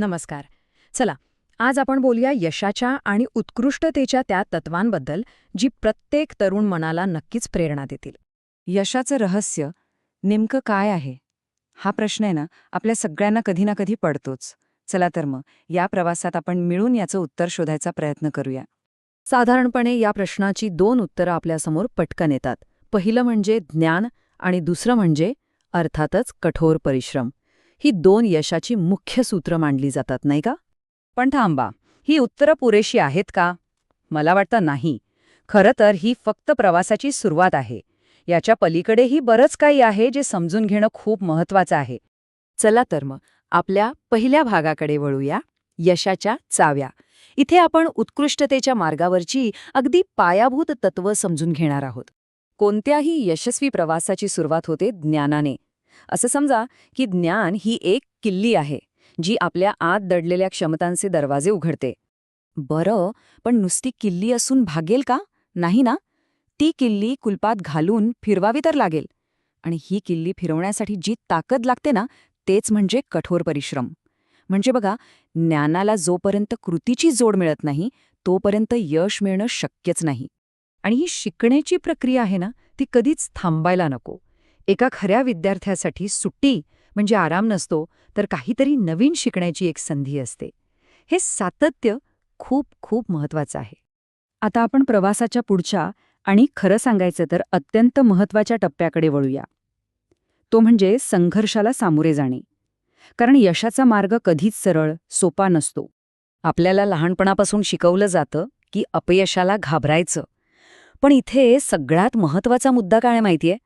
नमस्कार. चला आज आपण बोलूया यशाच्या आणि उत्कृष्टतेच्या त्या तत्वांबद्दल जी प्रत्येक तरुण मनाला नक्कीच प्रेरणा देतील. यशाचं रहस्य नेमकं काय आहे? हा प्रश्न आहे ना आपल्या सगळ्यांना कधी ना कधी पडतोच. चला तर मग या प्रवासात आपण मिळून याचं उत्तर शोधायचा प्रयत्न करूया. साधारणपणे या प्रश्नाची दोन उत्तरं आपल्यासमोर पटकन येतात. पहिलं म्हणजे ज्ञान आणि दुसरं म्हणजे अर्थातच कठोर परिश्रम. ही दोन यशाची मुख्य सूत्र मांडली जातात नाही का? पण थांबा ही उत्तरं पुरेशी आहेत का? मला वाटतं नाही. खरं तर ही फक्त प्रवासाची सुरुवात आहे. याच्या पलीकडेही बरंच काही आहे जे समजून घेणं खूप महत्वाचं आहे. चला तर मग आपल्या पहिल्या भागाकडे वळूया. यशाच्या चाव्या. इथे आपण उत्कृष्टतेच्या मार्गावरची अगदी पायाभूत तत्व समजून घेणार आहोत. कोणत्याही यशस्वी प्रवासाची सुरुवात होते ज्ञानाने. असं समजा की ज्ञान ही एक किल्ली आहे जी आपल्या आत दडलेल्या क्षमतांचे दरवाजे उघडते. बरं पण नुसती किल्ली असून भागेल का? नाही ना? ती किल्ली कुलपात घालून फिरवावी तर लागेल. आणि ही किल्ली फिरवण्यासाठी जी ताकद लागते ना तेच म्हणजे कठोर परिश्रम. म्हणजे बघा ज्ञानाला जोपर्यंत कृतीची जोड मिळत नाही तोपर्यंत यश मिळणं शक्यच नाही. आणि ही शिकण्याची प्रक्रिया आहे ना ती कधीच थांबायला नको. एका खऱ्या विद्यार्थ्यासाठी सुट्टी म्हणजे आराम नसतो तर काहीतरी नवीन शिकण्याची एक संधी असते. हे सातत्य खूप खूप महत्वाचं आहे. आता आपण प्रवासाच्या पुढच्या आणि खरं सांगायचं तर अत्यंत महत्त्वाच्या टप्प्याकडे वळूया. तो म्हणजे संघर्षाला सामोरे जाणे. कारण यशाचा मार्ग कधीच सरळ सोपा नसतो. आपल्याला लहानपणापासून शिकवलं जातं की अपयशाला घाबरायचं. पण इथे सगळ्यात महत्त्वाचा मुद्दा काय माहितीये?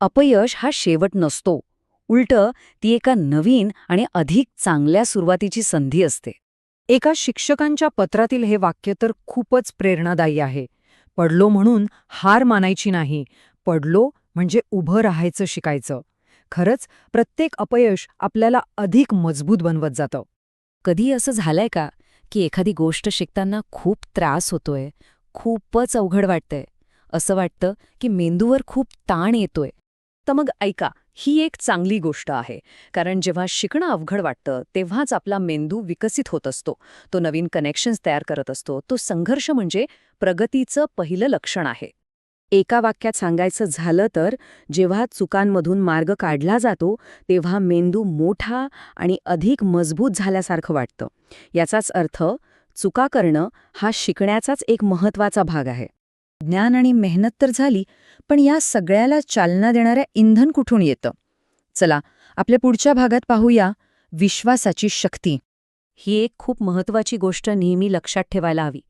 अपयश हा शेवट नसतो. उलटं ती एका नवीन आणि अधिक चांगल्या सुरुवातीची संधी असते. एका शिक्षकांच्या पत्रातील हे वाक्य तर खूपच प्रेरणादायी आहे. पडलो म्हणून हार मानायची नाही. पडलो म्हणजे उभं राहायचं शिकायचं. खरंच प्रत्येक अपयश आपल्याला अधिक मजबूत बनवत जातं. कधी असं झालंय का की एखादी गोष्ट शिकताना खूप त्रास होतोय खूपच अवघड वाटतंय? असं वाटतं की मेंदूवर खूप ताण येतोय. तर मग ऐका ही एक चांगली गोष्ट आहे. कारण जेव्हा शिकणं अवघड वाटतं तेव्हाच आपला मेंदू विकसित होत असतो. तो नवीन कनेक्शन्स तयार करत असतो. तो संघर्ष म्हणजे प्रगतीचं पहिलं लक्षण आहे. एका वाक्यात सांगायचं झालं तर जेव्हा चुकांमधून मार्ग काढला जातो तेव्हा मेंदू मोठा आणि अधिक मजबूत झाल्यासारखं वाटतं. याचाच अर्थ चुका करणं हा शिकण्याचाच एक महत्त्वाचा भाग आहे. ज्ञान आणि मेहनत तर झाली पण या सगळ्याला चालना देणाऱ्या इंधन कुठून येतं? चला आपल्या पुढच्या भागात पाहूया विश्वासाची शक्ती. ही एक खूप महत्वाची गोष्ट नेहमी लक्षात ठेवायला हवी.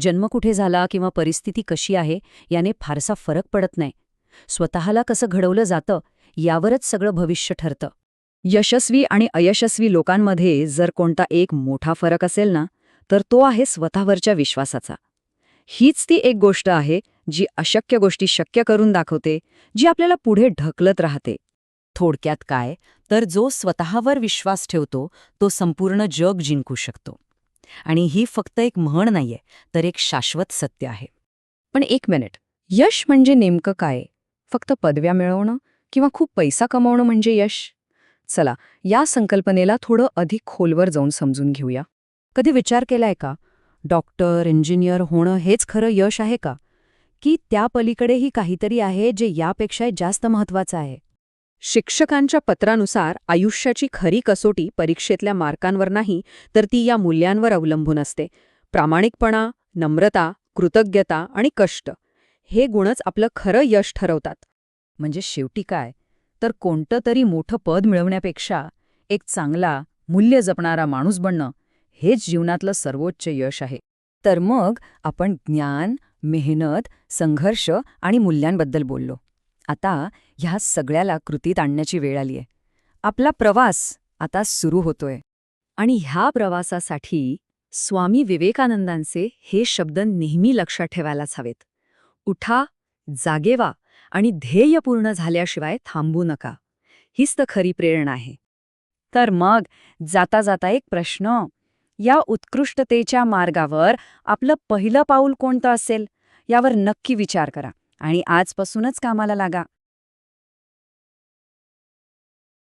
जन्म कुठे झाला किंवा परिस्थिती कशी आहे याने फारसा फरक पडत नाही. स्वतःला कसं घडवलं जातं यावरच सगळं भविष्य ठरतं. यशस्वी आणि अयशस्वी लोकांमध्ये जर कोणता एक मोठा फरक असेल ना तर तो आहे स्वतःवरच्या विश्वासाचा. हीच ती एक गोष्ट आहे जी अशक्य गोष्टी शक्य करून दाखवते जी आपल्याला पुढे ढकलत राहते. थोडक्यात काय? तर जो स्वतःवर विश्वास ठेवतो तो संपूर्ण जग जिंकू शकतो. आणि ही फक्त एक म्हण नाहीये तर एक शाश्वत सत्य आहे. पण एक मिनिट यश म्हणजे नेमकं काय? फक्त पदव्या मिळवणं किंवा खूप पैसा कमावणं म्हणजे यश? चला या संकल्पनेला थोडं अधिक खोलवर जाऊन समजून घेऊया. कधी विचार केलाय का? डॉक्टर इंजिनियर होणं हेच खरं यश आहे का? की त्या पलीकडेही काहीतरी आहे जे यापेक्षा जास्त महत्वाचं आहे? शिक्षकांच्या पत्रानुसार आयुष्याची खरी कसोटी परीक्षेतल्या मार्कांवर नाही तर ती या मूल्यांवर अवलंबून असते. प्रामाणिकपणा नम्रता कृतज्ञता आणि कष्ट हे गुणच आपलं खरं यश ठरवतात. म्हणजे शेवटी काय? तर कोणतं तरी मोठं पद मिळवण्यापेक्षा एक चांगला मूल्य जपणारा माणूस बनणं हेच जीवनातलं सर्वोच्च यश आहे. तर मग आपण ज्ञान मेहनत संघर्ष आणि मूल्यांबद्दल बोललो. आता ह्या सगळ्याला कृतीत आणण्याची वेळ आलीये. आपला प्रवास आता सुरू होतोय. आणि ह्या प्रवासासाठी स्वामी विवेकानंदांचे हे शब्द नेहमी लक्षात ठेवायलाच हवेत. उठा जागेवा आणि ध्येय पूर्ण झाल्याशिवाय थांबू नका. हीच तर खरी प्रेरणा आहे. तर मग जाता जाता एक प्रश्न या उत्कृष्टतेच्या मार्गावर आपलं पहिलं पाऊल कोणतं असेल? यावर नक्की विचार करा आणि आजपासूनच कामाला लागा.